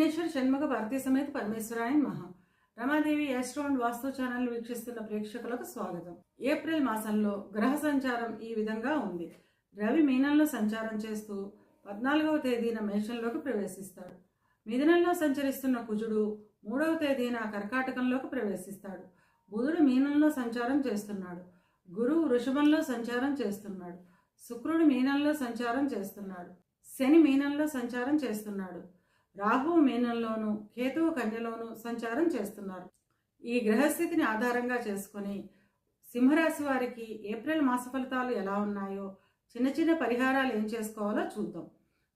విఘ్నేశ్వర షణ్ముఖ భారతీయ సమేత పరమేశ్వరాయన్ మహా రమాదేవి యాస్ట్రోన్ వాస్తు ఛానల్ వీక్షిస్తున్న ప్రేక్షకులకు స్వాగతం. ఏప్రిల్ మాసంలో గ్రహ సంచారం ఈ విధంగా ఉంది. రవి మీనంలో సంచారం చేస్తూ పద్నాలుగవ తేదీన మేషంలోకి ప్రవేశిస్తాడు. మిథునంలో సంచరిస్తున్న కుజుడు మూడవ తేదీన కర్కాటకంలోకి ప్రవేశిస్తాడు. బుధుడు మీనంలో సంచారం చేస్తున్నాడు. గురువు వృషభంలో సంచారం చేస్తున్నాడు. శుక్రుడు మీనంలో సంచారం చేస్తున్నాడు. శని మీనంలో సంచారం చేస్తున్నాడు. రాహు మీనంలోను కేతువు కన్యలోను సంచారం చేస్తున్నారు. ఈ గ్రహస్థితిని ఆధారంగా చేసుకొని సింహరాశి వారికి ఏప్రిల్ మాస ఫలితాలు ఎలా ఉన్నాయో చిన్న చిన్న పరిహారాలు ఏం చేసుకోవాలో చూద్దాం.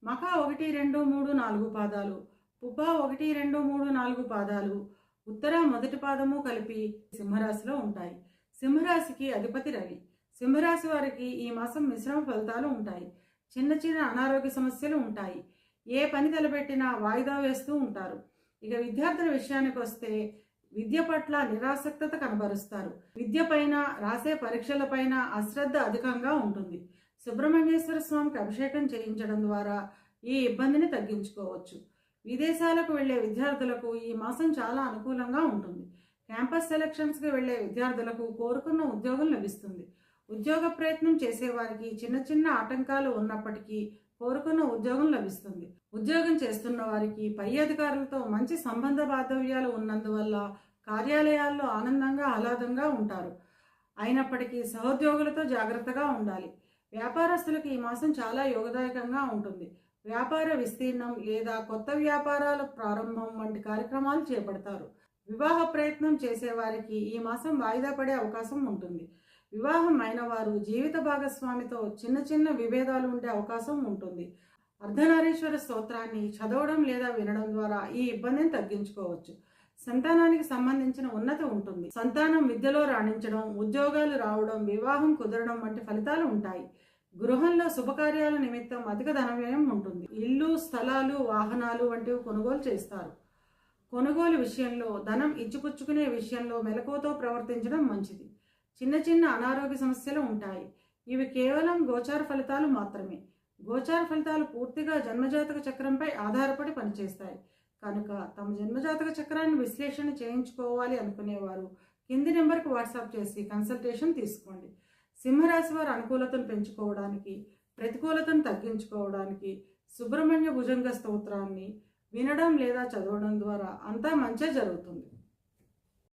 మకా ఒకటి రెండు మూడు నాలుగు పాదాలు పుబ్బా ఒకటి రెండు మూడు నాలుగు పాదాలు ఉత్తర మొదటి పాదము కలిపి సింహరాశిలో ఉంటాయి. సింహరాశికి అధిపతి రవి. సింహరాశి వారికి ఈ మాసం మిశ్రమ ఫలితాలు ఉంటాయి. చిన్న చిన్న అనారోగ్య సమస్యలు ఉంటాయి. ఏ పని తలపెట్టినా వాయిదా వేస్తూ ఉంటారు. ఇక విద్యార్థుల విషయానికి వస్తే విద్య పట్ల నిరాసక్తత కనబరుస్తారు. విద్య పైన రాసే పరీక్షలపైన అశ్రద్ధ అధికంగా ఉంటుంది. సుబ్రహ్మణ్యేశ్వర స్వామికి అభిషేకం చేయించడం ద్వారా ఈ ఇబ్బందిని తగ్గించుకోవచ్చు. విదేశాలకు వెళ్ళే విద్యార్థులకు ఈ మాసం చాలా అనుకూలంగా ఉంటుంది. క్యాంపస్ సెలక్షన్స్కి వెళ్ళే విద్యార్థులకు కోరుకున్న ఉద్యోగం లభిస్తుంది. ఉద్యోగ ప్రయత్నం చేసేవారికి చిన్న చిన్న ఆటంకాలు ఉన్నప్పటికీ కోరుకున్న ఉద్యోగం లభిస్తుంది. ఉద్యోగం చేస్తున్న వారికి పై అధికారులతో మంచి సంబంధ బాంధవ్యాలు ఉన్నందువల్ల కార్యాలయాల్లో ఆనందంగా ఆహ్లాదంగా ఉంటారు. అయినప్పటికీ సహోద్యోగులతో జాగ్రత్తగా ఉండాలి. వ్యాపారస్తులకు ఈ మాసం చాలా యోగదాయకంగా ఉంటుంది. వ్యాపార విస్తీర్ణం లేదా కొత్త వ్యాపారాల ప్రారంభం వంటి కార్యక్రమాలు చేపడతారు. వివాహ ప్రయత్నం చేసేవారికి ఈ మాసం వాయిదా పడే అవకాశం ఉంటుంది. వివాహం అయిన వారు జీవిత భాగస్వామితో చిన్న చిన్న విభేదాలు ఉండే అవకాశం ఉంటుంది. అర్ధనారీశ్వర స్తోత్రాన్ని చదవడం లేదా వినడం ద్వారా ఈ ఇబ్బందిని తగ్గించుకోవచ్చు. సంతానానికి సంబంధించిన ఉన్నత ఉంటుంది. సంతానం విద్యలో రాణించడం ఉద్యోగాలు రావడం వివాహం కుదరడం వంటి ఫలితాలు ఉంటాయి. గృహంలో శుభకార్యాల నిమిత్తం అధిక ధన వ్యయం ఉంటుంది. ఇల్లు స్థలాలు వాహనాలు వంటివి కొనుగోలు చేస్తారు. కొనుగోలు విషయంలో ధనం ఇచ్చిపుచ్చుకునే విషయంలో మెలకువతో ప్రవర్తించడం మంచిది. చిన్న చిన్న అనారోగ్య సమస్యలు ఉంటాయి. ఇవి కేవలం గోచార ఫలితాలు మాత్రమే. గోచార ఫలితాలు పూర్తిగా జన్మజాతక చక్రంపై ఆధారపడి పనిచేస్తాయి. కనుక తమ జన్మజాతక చక్రాన్ని విశ్లేషణ చేయించుకోవాలి అనుకునేవారు కింది నెంబర్కి వాట్సాప్ చేసి కన్సల్టేషన్ తీసుకోండి. సింహరాశి వారు అనుకూలతను పెంచుకోవడానికి ప్రతికూలతను తగ్గించుకోవడానికి సుబ్రహ్మణ్య భుజంగ స్తోత్రాన్ని వినడం లేదా చదవడం ద్వారా అంతా మంచే జరుగుతుంది.